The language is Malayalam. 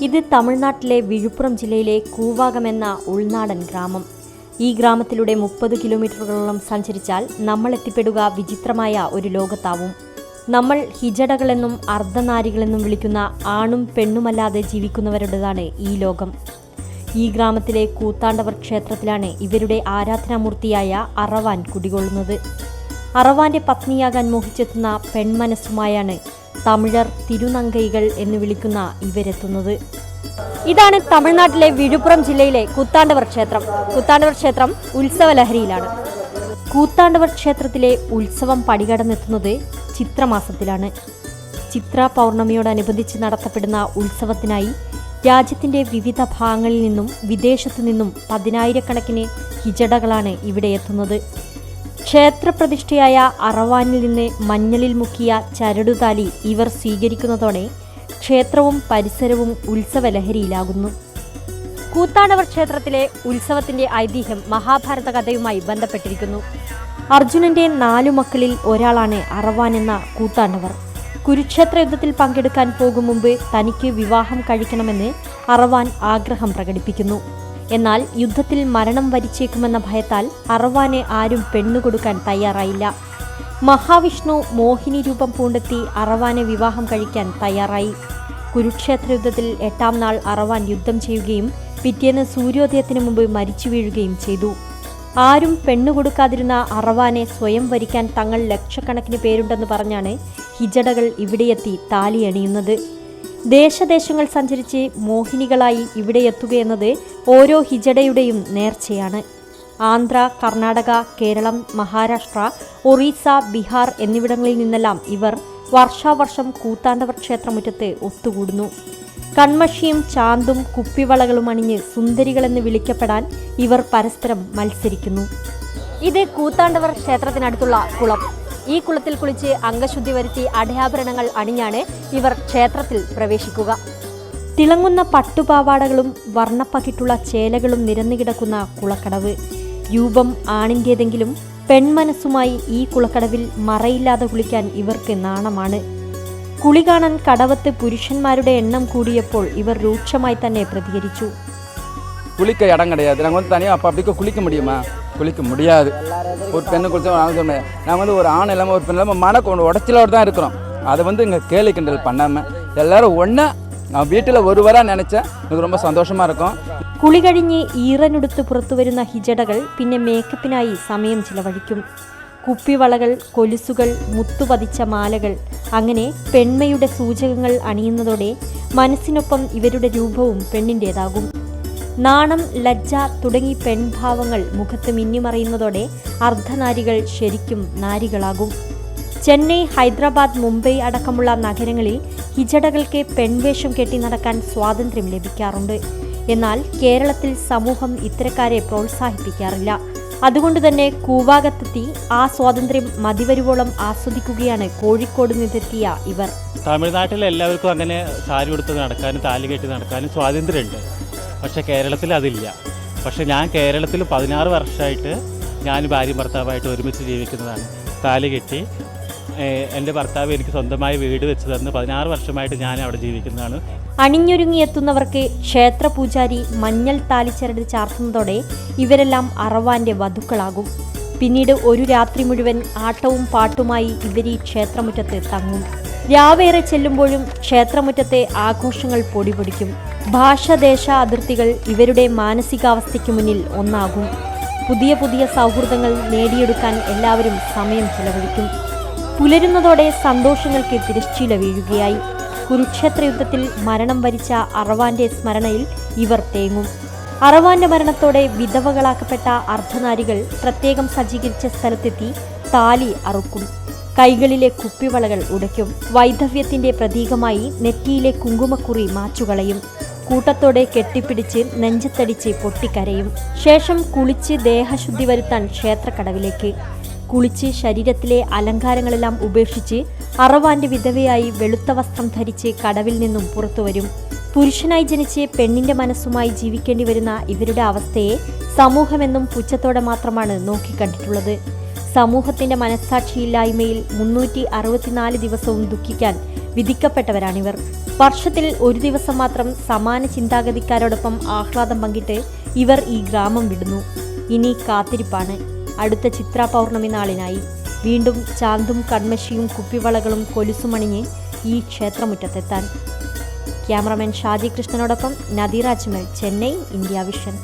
ഇത് തമിഴ്നാട്ടിലെ വിഴുപ്പുറം ജില്ലയിലെ കൂവാകം എന്ന ഉൾനാടൻ ഗ്രാമം. ഈ ഗ്രാമത്തിലൂടെ മുപ്പത് കിലോമീറ്ററുകളോളം സഞ്ചരിച്ചാൽ നമ്മൾ എത്തിപ്പെടുക വിചിത്രമായ ഒരു ലോകത്താവും. നമ്മൾ ഹിജടകളെന്നും അർദ്ധനാരികളെന്നും വിളിക്കുന്ന ആണും പെണ്ണുമല്ലാതെ ജീവിക്കുന്നവരുടേതാണ് ഈ ലോകം. ഈ ഗ്രാമത്തിലെ കൂത്താണ്ടവർ ക്ഷേത്രത്തിലാണ് ഇവരുടെ ആരാധനാമൂർത്തിയായ അറവാൻ കുടികൊള്ളുന്നത്. അറവാന്റെ പത്നിയാകാൻ മോഹിച്ചെത്തുന്ന പെൺമനസ്സുമായാണ് തമിഴർ തിരുനങ്കൈകൾ എന്ന് വിളിക്കുന്ന ഇവരെത്തുന്നത്. ഇതാണ് തമിഴ്നാട്ടിലെ വിഴുപ്പുറം ജില്ലയിലെ കൂത്താണ്ടവർ ക്ഷേത്രം. കൂത്താണ്ടവർ ക്ഷേത്രം ഉത്സവലഹരിയിലാണ്. കൂത്താണ്ടവർ ക്ഷേത്രത്തിലെ ഉത്സവം പടികടന്നെത്തുന്നത് ചിത്രമാസത്തിലാണ്. ചിത്ര പൗർണമിയോടനുബന്ധിച്ച് നടത്തപ്പെടുന്ന ഉത്സവത്തിനായി രാജ്യത്തിന്റെ വിവിധ ഭാഗങ്ങളിൽ നിന്നും വിദേശത്തു നിന്നും പതിനായിരക്കണക്കിന് ഹിജടകളാണ് ഇവിടെ എത്തുന്നത്. ക്ഷേത്രപ്രതിഷ്ഠയായ അറവാനിൽ നിന്ന് മഞ്ഞളിൽ മുക്കിയ ചരടുതാലി ഇവർ സ്വീകരിക്കുന്നതോടെ ക്ഷേത്രവും പരിസരവും ഉത്സവലഹരിയിലാകുന്നു. കൂത്താണവർ ക്ഷേത്രത്തിലെ ഉത്സവത്തിന്റെ ഐതിഹ്യം മഹാഭാരത കഥയുമായി ബന്ധപ്പെട്ടിരിക്കുന്നു. അർജുനന്റെ നാലു മക്കളിൽ ഒരാളാണ് അറവാൻ എന്ന കൂത്താണ്ടവർ. കുരുക്ഷേത്ര യുദ്ധത്തിൽ പങ്കെടുക്കാൻ പോകും മുമ്പ് തനിക്ക് വിവാഹം കഴിക്കണമെന്ന് അറവാൻ ആഗ്രഹം പ്രകടിപ്പിക്കുന്നു. എന്നാൽ യുദ്ധത്തിൽ മരണം വരിച്ചേക്കുമെന്ന ഭയത്താൽ അറവാനെ ആരും പെണ്ണുകൊടുക്കാൻ തയ്യാറായില്ല. മഹാവിഷ്ണു മോഹിനി രൂപം പൂണ്ടെത്തി അറവാനെ വിവാഹം കഴിക്കാൻ തയ്യാറായി. കുരുക്ഷേത്ര യുദ്ധത്തിൽ എട്ടാം നാൾ അറവാൻ യുദ്ധം ചെയ്യുകയും പിറ്റേന്ന് സൂര്യോദയത്തിന് മുമ്പ് മരിച്ചു വീഴുകയും ചെയ്തു. ആരും പെണ്ണുകൊടുക്കാതിരുന്ന അറവാനെ സ്വയം വരിക്കാൻ തങ്ങൾ ലക്ഷക്കണക്കിന് പേരുണ്ടെന്ന് പറഞ്ഞാണ് ഹിജടകൾ ഇവിടെയെത്തി താലി അണിയുന്നത് ദേശദേശങ്ങൾ സഞ്ചരിച്ച് മോഹിനികളായി ഇവിടെ എത്തുകയെന്നത് ഓരോ ഹിജഡയുടെയും നേർച്ചയാണ്. ആന്ധ്ര കർണാടക കേരളം മഹാരാഷ്ട്ര ഒറീസ ബീഹാർ എന്നിവിടങ്ങളിൽ നിന്നെല്ലാം ഇവർ വർഷാവർഷം കൂത്താണ്ടവർ ക്ഷേത്രമുറ്റത്ത് ഒത്തുകൂടുന്നു. കൺമഷിയും ചാന്തും കുപ്പിവളകളും അണിഞ്ഞ് സുന്ദരികളെന്ന് വിളിക്കപ്പെടാൻ ഇവർ പരസ്പരം മത്സരിക്കുന്നു. ഇത് കൂത്താണ്ടവർ ക്ഷേത്രത്തിനടുത്തുള്ള കുളം. ഈ കുളത്തിൽ കുളിച്ച് അംഗശുദ്ധി വരുത്തി അടയാഭരണങ്ങൾ അണിഞ്ഞാണ് ഇവർ ക്ഷേത്രത്തിൽ പ്രവേശിക്കുക. തിളങ്ങുന്ന പട്ടുപാവാടകളും വർണപ്പകിട്ടുള്ള ചേലകളും നിരന്നുകിടക്കുന്ന കുളക്കടവ്. രൂപം ആണിന്റേതെങ്കിലും പെൺമനസ്സുമായി ഈ കുളക്കടവിൽ മറയില്ലാതെ കുളിക്കാൻ ഇവർക്ക് നാണമാണ്. കുളി കാണാൻ കടവത്ത് പുരുഷന്മാരുടെ എണ്ണം കൂടിയപ്പോൾ ഇവർ രൂക്ഷമായി തന്നെ പ്രതികരിച്ചു. குளிக்க இடம் கிடையாது நாங்கள் வந்து முடியுமா குளிக்க முடியாது ஒரு பெண்ணு குளிச்சா நாங்கள் சொன்னேன் நாங்கள் வந்து ஒரு ஆண் இல்லாமல் ஒரு பெண் இல்லாமல் மன கொண்டு உடச்சலோடு தான் இருக்கிறோம் அதை வந்து இங்கே கேலி கிண்டல் பண்ணாமல் எல்லாரும் ஒன்றா நான் வீட்டில் ஒருவராக நினச்சேன் எனக்கு ரொம்ப சந்தோஷமாக இருக்கும் കുളി കഴിഞ്ഞ് ഈറനുടുത്ത് പുറത്തുവരുന്ന ഹിജടകൾ പിന്നെ മേക്കപ്പിനായി സമയം ചിലവഴിക്കും കുപ്പിവളകൾ കൊലുസുകൾ മുത്തുപതിച്ച മാലകൾ അങ്ങനെ പെൺമയുടെ സൂചകങ്ങൾ അണിയുന്നതോടെ മനസ്സിനൊപ്പം ഇവരുടെ രൂപവും പെണ്ണിൻ്റേതാകും നാണം ലജ്ജ തുടങ്ങി പെൺഭാവങ്ങൾ മുഖത്ത് മിന്നിമറിയുന്നതോടെ അർദ്ധനാരികൾ ശരിക്കും നാരികളാകും. ചെന്നൈ ഹൈദരാബാദ് മുംബൈ അടക്കമുള്ള നഗരങ്ങളിൽ ഹിജടകൾക്ക് പെൺവേഷം കെട്ടി നടക്കാൻ സ്വാതന്ത്ര്യം ലഭിക്കാറുണ്ട്. എന്നാൽ കേരളത്തിൽ സമൂഹം ഇത്തരക്കാരെ പ്രോത്സാഹിപ്പിക്കാറില്ല. അതുകൊണ്ട് തന്നെ കൂവാകത്തെത്തി ആ സ്വാതന്ത്ര്യം മതിവരുവോളം ആസ്വദിക്കുകയാണ് കോഴിക്കോട് നിന്നെത്തിയ ഇവർ. തമിഴ്നാട്ടിൽ എല്ലാവർക്കും അങ്ങനെ സാരി ഉടുത്ത് നടക്കാനും താലി കെട്ടി നടക്കാനും സ്വാതന്ത്ര്യമുണ്ട്. പക്ഷേ കേരളത്തിൽ അതില്ല. പക്ഷേ ഞാൻ കേരളത്തിൽ പതിനാറ് വർഷമായിട്ട് ഞാൻ ഭാര്യ ഭർത്താവായിട്ട് ഒരുമിച്ച് ജീവിക്കുന്നതാണ്. താലി കെട്ടി എന്റെ ഭർത്താവ് എനിക്ക് സ്വന്തമായി വീട് വെച്ച് തന്ന് പതിനാറ് വർഷമായിട്ട് ഞാൻ അവിടെ ജീവിക്കുന്നതാണ്. അണിഞ്ഞൊരുങ്ങിയെത്തുന്നവർക്ക് ക്ഷേത്ര പൂജാരി മഞ്ഞൾ താലിച്ചരട് ചാർത്തുന്നതോടെ ഇവരെല്ലാം അറവാന്റെ വധുക്കളാകും. പിന്നീട് ഒരു രാത്രി മുഴുവൻ ആട്ടവും പാട്ടുമായി ഇവർ ഈ ക്ഷേത്രമുറ്റത്ത് തങ്ങും. രാവേറെ ചെല്ലുമ്പോഴും ക്ഷേത്രമുറ്റത്തെ ആഘോഷങ്ങൾ പൊടിപൊടിക്കും. ഭാഷദേശ അതിർത്തികൾ ഇവരുടെ മാനസികാവസ്ഥയ്ക്ക് മുന്നിൽ ഒന്നാകും. പുതിയ പുതിയ സൗഹൃദങ്ങൾ നേടിയെടുക്കാൻ എല്ലാവരും സമയം ചെലവഴിക്കും. പുലരുന്നതോടെ സന്തോഷങ്ങൾക്ക് തിരശ്ചീല വീഴുകയായി. കുരുക്ഷേത്ര യുദ്ധത്തിൽ മരണം വരിച്ച അറവാന്റെ സ്മരണയിൽ ഇവർ തേങ്ങും. അറവാന്റെ മരണത്തോടെ വിധവകളാക്കപ്പെട്ട അർദ്ധനാരികൾ പ്രത്യേകം സജ്ജീകരിച്ച സ്ഥലത്തെത്തി താലി അറുക്കും. കൈകളിലെ കുപ്പിവളകൾ ഉടയ്ക്കും. വൈധവ്യത്തിന്റെ പ്രതീകമായി നെറ്റിയിലെ കുങ്കുമക്കുറി മാച്ചുകളയും കൂട്ടത്തോടെ കെട്ടിപ്പിടിച്ച് നെഞ്ചത്തടിച്ച് പൊട്ടിക്കരയും. ശേഷം കുളിച്ച് ദേഹശുദ്ധി വരുത്താൻ ക്ഷേത്രക്കടവിലേക്ക്. കുളിച്ച് ശരീരത്തിലെ അലങ്കാരങ്ങളെല്ലാം ഉപേക്ഷിച്ച് അറവാന്റെ വിധവയായി വെളുത്ത വസ്ത്രം ധരിച്ച് കടവിൽ നിന്നും പുറത്തുവരും പുരുഷനായി ജനിച്ച് പെണ്ണിന്റെ മനസ്സുമായി ജീവിക്കേണ്ടി വരുന്ന ഇവരുടെ അവസ്ഥയെ സമൂഹമെന്നും പുച്ഛത്തോടെ മാത്രമാണ് നോക്കിക്കണ്ടിട്ടുള്ളത്. സമൂഹത്തിന്റെ മനസ്സാക്ഷിയില്ലായ്മയിൽ മുന്നൂറ്റി അറുപത്തിനാല് ദിവസവും ദുഃഖിക്കാൻ വിധിക്കപ്പെട്ടവരാണിവർ. വർഷത്തിൽ ഒരു ദിവസം മാത്രം സമാന ചിന്താഗതിക്കാരോടൊപ്പം ആഹ്ലാദം പങ്കിട്ട് ഇവർ ഈ ഗ്രാമം വിടുന്നു. ഇനി കാത്തിരിപ്പാണ്. അടുത്ത ചിത്ര പൗർണമി നാളിനായി വീണ്ടും ചാന്തും കൺമശിയും കുപ്പിവളകളും കൊലുസുമണിഞ്ഞ് ഈ ക്ഷേത്രമുറ്റത്തെത്താൻ. ക്യാമറമാൻ ഷാജി കൃഷ്ണനോടൊപ്പം നദീറാജ്മൽ ചെന്നൈ ഇന്ത്യ വിഷൻ.